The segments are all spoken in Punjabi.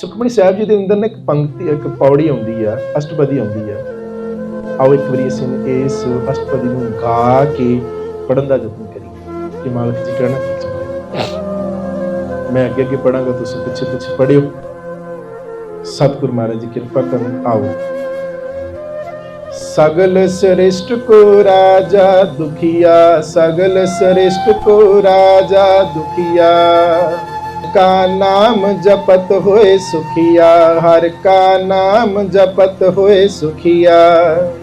ਸੁਖਮਨੀ ਸਾਹਿਬ ਜੀ ਦੇ ਅੰਦਰ ਨਾ ਇੱਕ ਪੰਕਤੀ, ਇੱਕ ਪੌੜੀ ਆਉਂਦੀ ਆ, ਅਸ਼ਟਪਦੀ ਆਉਂਦੀ ਆ। ਆਓ ਇੱਕ ਵਾਰੀ ਅਸੀਂ ਇਸ ਅਸ਼ਟਪਦੀ ਨੂੰ ਗਾ ਕੇ ਪੜਨ ਦਾ ਯਤਨ ਕਰੀਏ। ਕਿ ਮਾਲਕ ਜੀ, ਕਹਿਣਾ ਮੈਂ ਅੱਗੇ ਅੱਗੇ ਪੜਾਂਗਾ ਤੁਸੀਂ ਪਿੱਛੇ ਪਿੱਛੇ ਪੜਿਓ ਸਤਿਗੁਰ ਮਹਾਰਾਜ ਜੀ, ਕਿਰਪਾ ਕਰਨ, ਆਓ। ਸਗਲ ਸ੍ਰਿਸ਼ਟ ਕੋ ਰਾਜਾ ਦੁਖੀਆ, ਸਗਲ ਸ੍ਰਿਸ਼ਟ ਕੋ ਰਾਜਾ ਦੁਖੀਆ। ਕਾ ਨਾਮ ਜਪਤ ਹੋਏ ਸੁਖੀਆ ਹਰ ਕਾ ਨਾਮ ਜਪਤ ਹੋਏ ਸੁਖੀਆ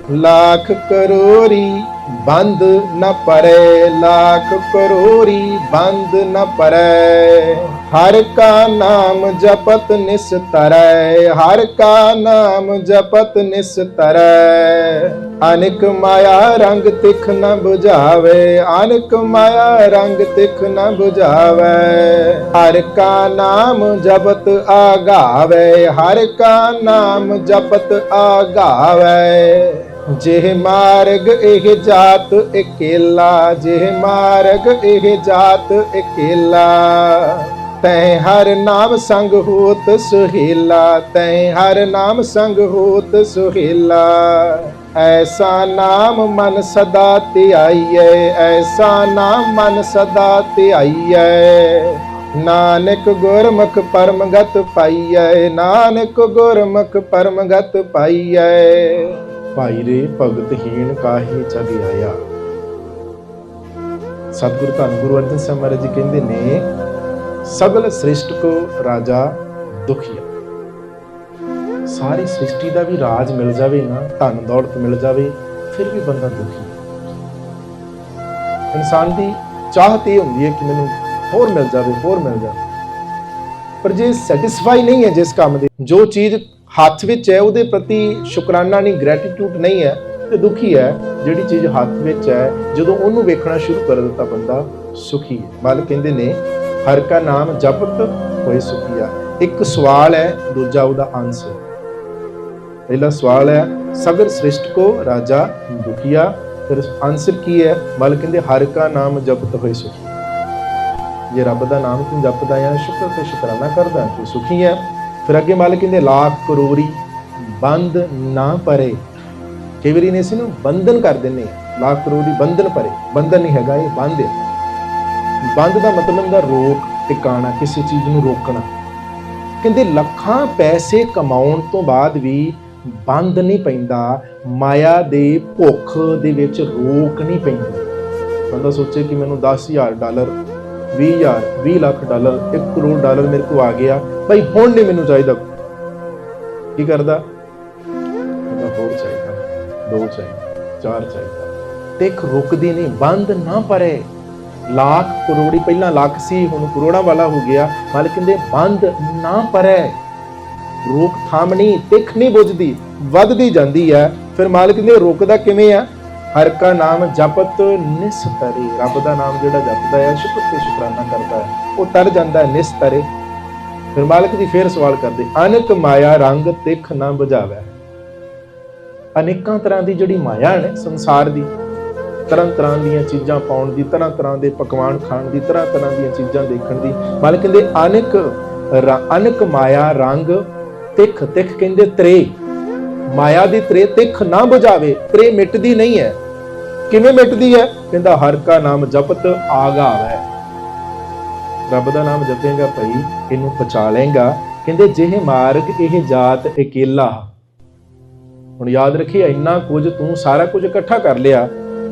ਲੱਖ ਕਰੋਰੀ ਬੰਦ ਨ ਪਰੇ ਲੱਖ ਕਰੋਰੀ ਬੰਦ ਨ ਪਰੇ ਹਰ ਕਾ ਨਾਮ ਜਪਤ ਨਿਸਤਰੈ ਹਰ ਕਾ ਨਾਮ ਜਪਤ ਨਿਸਤਰੈ ਅਨਕ ਮਾਇਆ ਰੰਗ ਤਿਖ ਨ 부ਝਾਵੇ ਅਨਕ ਮਾਇਆ ਰੰਗ ਤਿਖ ਨ 부ਝਾਵੇ ਹਰ ਕਾ ਨਾਮ ਜਪਤ ਆਗਾਵੇ ਹਰ ਕਾ ਨਾਮ ਜਪਤ ਆਗਾਵੇ ਜਿਹ ਮਾਰਗ ਇਹ ਜਾਤ ਇਕੇਲਾ, ਜਿਹ ਮਾਰਗ ਇਹ ਜਾਤ ਇਕੇਲਾ। ਤੈ ਹਰ ਨਾਮ ਸੰਗ ਹੋਤ ਸੁਹੇਲਾ, ਤੈ ਹਰ ਨਾਮ ਸੰਗ ਹੋਤ ਸੁਹੇਲਾ। ਐਸਾ ਨਾਮ ਮਨ ਸਦਾ ਧਿਆਈਐ, ਐਸਾ ਨਾਮ ਮਨ ਸਦਾ ਧਿਆਈਐ। ਨਾਨਕ ਗੁਰਮੁਖ ਪਰਮਗਤ ਪਾਈਐ, ਨਾਨਕ ਗੁਰਮੁਖ ਪਰਮਗਤ ਪਾਈਐ। ਭਾਈ ਰੇ ਭਗਤ ਹੀਣ ਕਾਹੀ ਜਗ ਆਇਆ? ਸਤਿਗੁਰ ਧੰਨ ਗੁਰੂ ਅਰਜਨ ਸਾਹਿਬ ਮਹਾਰਾਜ ਜੀ ਕਹਿੰਦੇ ਨੇ, ਸਗਲ ਸ੍ਰਿਸ਼ਟ ਕੋ ਰਾਜਾ ਦੁਖੀਆ। ਸਾਰੀ ਸ੍ਰਿਸ਼ਟੀ ਦਾ ਵੀ ਰਾਜ ਮਿਲ ਜਾਵੇ ਨਾ, ਧਨ ਦੌਲਤ ਮਿਲ ਜਾਵੇ, ਫਿਰ ਵੀ ਬੰਦਾ ਦੁਖੀ ਇਨਸਾਨ ਦੀ ਚਾਹਤ ਇਹ ਹੁੰਦੀ ਹੈ ਕਿ ਮੈਨੂੰ ਹੋਰ ਮਿਲ ਜਾਵੇ, ਹੋਰ ਮਿਲ ਜਾਵੇ। ਪਰ ਜੇ ਸੈਟੀਸਫਾਈ ਨਹੀਂ ਹੈ ਜਿਸ ਕੰਮ ਦੀ, ਜੋ ਚੀਜ਼ ਹੱਥ ਵਿੱਚ ਹੈ, ਉਹਦੇ ਪ੍ਰਤੀ ਸ਼ੁਕਰਾਨਾ ਨਹੀਂ ਗ੍ਰੈਟੀਟਿਊਡ ਨਹੀਂ ਹੈ ਤੇ ਦੁਖੀ ਹੈ। ਜਿਹੜੀ ਚੀਜ਼ ਹੱਥ ਵਿੱਚ ਹੈ, ਜਦੋਂ ਉਹਨੂੰ ਵੇਖਣਾ ਸ਼ੁਰੂ ਕਰ ਦਿੱਤਾ ਬੰਦਾ, ਸੁਖੀ ਹੈ। ਮਾਲਕ ਕਹਿੰਦੇ ਨੇ, ਹਰ ਕਾ ਨਾਮ ਜਪਤ ਹੋਏ ਸੁਖੀਆ। ਇੱਕ ਸਵਾਲ ਹੈ, ਦੂਜਾ ਉਹਦਾ ਆਨਸਰ ਪਹਿਲਾ ਸਵਾਲ ਹੈ, ਸਗਰ ਸ੍ਰਿਸ਼ਟ ਕੋ ਰਾਜਾ ਦੁਖੀਆ? ਫਿਰ ਆਨਸਰ ਕੀ ਹੈ? ਮਾਲਕ ਕਹਿੰਦੇ, ਹਰ ਕਾ ਨਾਮ ਜਪਤ ਹੋਏ ਸੁਖੀ। ਜੇ ਰੱਬ ਦਾ ਨਾਮ ਤੂੰ ਜਪਦਾ ਆ ਸ਼ੁਕਰ ਤੇ ਸ਼ੁਕਰਾਨਾ ਕਰਦਾ, ਤੂੰ ਸੁਖੀ ਹੈ। ਫਿਰ ਅੱਗੇ ਮਾਲਕ ਕਹਿੰਦੇ, ਲੱਖ ਕਰੋੜੀ ਬੰਦ ਨਾ ਪਰੇ। ਕਈ ਵਾਰੀ ਨੇ ਸੀ ਨੂੰ ਬੰਧਨ ਕਰ ਦਿੰਨੇ ਆ। ਲੱਖ ਕਰੋੜੀ ਬੰਧਨ ਪਰੇ। ਬੰਧਨ ਨਹੀਂ ਹੈਗਾ, ਇਹ ਬੰਦ ਹੈ ਬੰਦ ਦਾ ਮਤਲਬ ਦਾ ਰੋਕ, ਟਿਕਾਣਾ, ਕਿਸੇ ਚੀਜ਼ ਨੂੰ ਰੋਕਣਾ। ਕਹਿੰਦੇ, ਲੱਖਾਂ ਪੈਸੇ ਕਮਾਉਣ ਤੋਂ ਬਾਅਦ ਵੀ ਬੰਦ ਨਹੀਂ ਪੈਂਦਾ, ਮਾਇਆ ਦੇ ਭੁੱਖ ਦੇ ਵਿੱਚ ਰੋਕ ਨਹੀਂ ਪੈਂਦੀ। ਬੰਦਾ ਸੋਚੇ ਕਿ ਮੈਨੂੰ 10000 dollar 20000 20 lakh dollar 1 crore dollar ਮੇਰੇ ਕੋਲ ਆ ਗਿਆ। ਭਾਈ, ਹੁਣ ਨਹੀਂ ਮੈਨੂੰ ਚਾਹੀਦਾ। ਕੀ ਕਰਦਾ? ਕਹਿੰਦਾ, ਹੋਰ ਚਾਹੀਦਾ, ਦੋ ਚਾਹੀਦਾ, ਚਾਰ ਚਾਹੀਦਾ। ਤੇ ਰੁਕਦੀ ਨਹੀਂ, ਬੰਦ ਨਾ ਪਰੇ। ਲੱਖ ਕਰੋੜੀ, ਪਹਿਲਾਂ ਲੱਖ ਸੀ, ਹੁਣ ਕਰੋੜਾਂ ਵਾਲਾ ਹੋ ਗਿਆ। ਮਾਲਕ ਕਹਿੰਦੇ, ਬੰਦ ਨਾ ਪਰੇ। ਰੋਕ ਥਾਮ ਨਹੀਂ, ਤਿੱਖ ਨਹੀਂ ਬੁਝਦੀ, ਵੱਧਦੀ ਜਾਂਦੀ ਹੈ। ਫਿਰ ਮਾਲਕ ਕਹਿੰਦੇ, ਰੋਕਦਾ ਕਿਵੇਂ ਆ? ਹਰ ਕਾ ਨਾਮ ਜਪਤ ਨਿਸਤਰੇ। ਰੱਬ ਦਾ ਨਾਮ ਜਿਹੜਾ ਜਪਦਾ ਹੈ ਸ਼ੁਕਰ ਤੇ ਸ਼ੁਕਰਾਨਾ ਕਰਦਾ ਹੈ। ਉਹ ਤਰ ਜਾਂਦਾ ਹੈ ਨਿਸਤਰੇ। ਫਿਰ ਮਾਲਕ ਜੀ ਫੇਰ ਸਵਾਲ ਕਰਦੇ, ਅਨਕ ਮਾਇਆ ਰੰਗ ਤਿੱਖ ਨਾ ਬੁਝਾਵੇ। ਅਨੇਕਾਂ ਤਰ੍ਹਾਂ ਦੀ ਜਿਹੜੀ ਮਾਇਆ ਨੇ ਸੰਸਾਰ ਦੀ, ਤਰ੍ਹਾਂ ਤਰ੍ਹਾਂ ਦੀਆਂ ਚੀਜ਼ਾਂ ਪਾਉਣ ਦੀ, ਤਰ੍ਹਾਂ ਤਰ੍ਹਾਂ ਦੇ ਪਕਵਾਨ ਖਾਣ ਦੀ, ਤਰ੍ਹਾਂ ਤਰ੍ਹਾਂ ਦੀਆਂ ਚੀਜ਼ਾਂ ਦੇਖਣ ਦੀ, ਮਾਲਕ ਕਹਿੰਦੇ, ਅਨਕ ਰ- ਅਨਕ ਮਾਇਆ ਰੰਗ ਤਿੱਖ ਤਿੱਖ ਕਹਿੰਦੇ ਤਰੇ। ਮਾਇਆ ਦੀ ਤਰੇ ਤਿੱਖ ਨਾ ਬੁਝਾਵੇ, ਤਰੇ ਮਿਟਦੀ ਨਹੀਂ ਹੈ। ਕਿਵੇਂ ਮਿਟਦੀ ਹੈ? ਕਹਿੰਦਾ ਹਰ ਕਾ ਨਾਮ ਜਪਤ ਆਗਾਵੈ। ਰੱਬ ਦਾ ਨਾਮ ਜਪੇਗਾ ਭਈ ਇਹਨੂੰ ਪਛਾ ਲੇਗਾ ਕਹਿੰਦੇ ਜਿਹੇ ਮਾਰਗ ਇਹ ਜਾਤ ਇਕੇਲਾ ਹੁਣ ਯਾਦ ਰੱਖੀ ਇੰਨਾ ਕੁਝ ਤੂੰ ਸਾਰਾ ਕੁਝ ਇਕੱਠਾ ਕਰ ਲਿਆ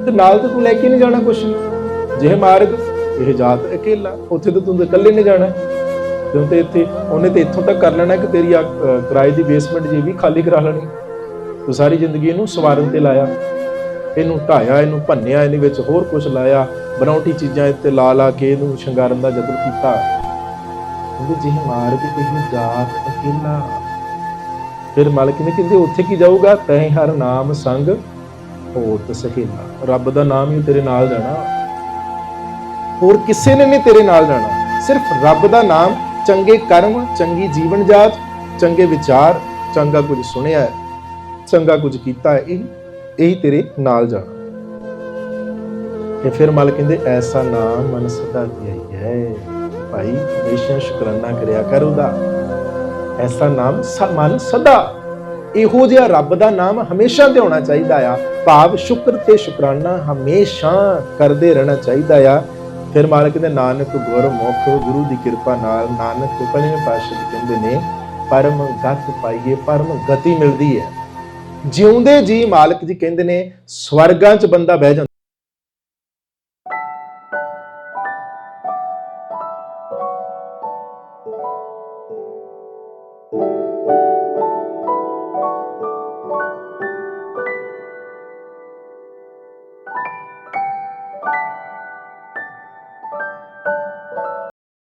ਤੇ ਨਾਲ ਤੇ ਤੂੰ ਲੈ ਕੇ ਨਹੀਂ ਜਾਣਾ ਕੁਝ ਜਿਹੇ ਮਾਰਗ ਇਹ ਜਾਤ ਇਕੇਲਾ ਉੱਥੇ ਤਾਂ ਤੂੰ ਇਕੱਲੇ ਨਹੀਂ ਜਾਣਾ। ਕਿਉਂ ਤੇ ਇੱਥੇ ਉਹਨੇ ਤੇ ਇੱਥੋਂ ਤੱਕ ਕਰ ਲੈਣਾ ਕਿ ਤੇਰੀ ਆ, ਕਿਰਾਏ ਦੀ ਬੇਸਮੈਂਟ ਜੀ ਵੀ ਖਾਲੀ ਕਰਾ ਲੈਣੀ। ਤੂੰ ਸਾਰੀ ਜ਼ਿੰਦਗੀ ਇਹਨੂੰ ਸਵਾਰਨ ਤੇ ਲਾਇਆ। ਇਹਨੂੰ ਢਾਇਆ, ਇਹਨੂੰ ਭੰਨਿਆ, ਇਹਦੇ ਵਿੱਚ ਹੋਰ ਕੁਝ ਲਾਇਆ, ਬਣਾਉਟੀ ਚੀਜ਼ਾਂ ਇੱਥੇ ਲਾ ਲਾ ਕੇ ਇਹਨੂੰ ਸ਼ਿੰਗਾਰਨ ਦਾ ਯਤਨ ਕੀਤਾ। ਕਹਿੰਦੇ ਜਿਹੇ ਮਾਰਗ ਇਹ ਜਾਤ ਅਕੇਲਾ। ਫਿਰ ਮਾਲਕ ਨੇ ਕਹਿੰਦੇ, ਉੱਥੇ ਕੀ ਜਾਊਗਾ? ਤੈ ਹਰ ਨਾਮ ਸੰਗ ਹੋਤ ਸਹੇਲਾ ਰੱਬ ਦਾ ਨਾਮ ਹੀ ਤੇਰੇ ਨਾਲ ਜਾਣਾ ਹੋਰ ਕਿਸੇ ਨੇ ਨਹੀਂ ਤੇਰੇ ਨਾਲ ਜਾਣਾ ਸਿਰਫ ਰੱਬ ਦਾ ਨਾਮ, ਚੰਗੇ ਕਰਮ, ਚੰਗੀ ਜੀਵਨ ਜਾਚ ਚੰਗੇ ਵਿਚਾਰ, ਚੰਗਾ ਕੁਝ ਸੁਣਿਆ ਚੰਗਾ ਕੁਝ ਕੀਤਾ ਇਹ ਇਹੀ ਤੇਰੇ ਨਾਲ ਜਾਣਾ। ਤੇ ਫਿਰ ਮਾਲਕ ਕਹਿੰਦੇ, ਐਸਾ ਨਾਮ ਮਨ ਸਦਾ ਧਿਆਈ ਹੈ? ਭਾਈ, ਹਮੇਸ਼ਾ ਸ਼ੁਕਰਾਨਾ ਕਰਿਆ ਕਰ ਉਹਦਾ। ਐਸਾ ਨਾਮ ਮਨ ਸਦਾ। ਇਹੋ ਜਿਹਾ ਰੱਬ ਦਾ ਨਾਮ ਹਮੇਸ਼ਾ ਤੇ ਹੋਣਾ ਚਾਹੀਦਾ ਆ। ਭਾਵ ਸ਼ੁਕਰ ਤੇ ਸ਼ੁਕਰਾਨਾ ਹਮੇਸ਼ਾ ਕਰਦੇ ਰਹਿਣਾ ਚਾਹੀਦਾ ਆ। ਫਿਰ ਮਾਲਕ ਦੇ ਨਾਨਕ ਗੁਰ ਮੁਖ ਗੁਰੂ ਦੀ ਕਿਰਪਾ ਨਾਲ ਨਾਨਕ ਪੰਜਵੇਂ ਪਾਤਸ਼ਾਹ ਕਹਿੰਦੇ ਨੇ, ਪਰਮ ਗਤ ਪਾਈਏ, ਪਰਮ ਗਤੀ ਮਿਲਦੀ ਹੈ। ਜਿਉਂਦੇ ਜੀ ਮਾਲਕ ਜੀ ਕਹਿੰਦੇ ਨੇ ਸਵਰਗਾਂ 'ਚ ਬੰਦਾ ਬਹਿ ਜਾਂਦਾ।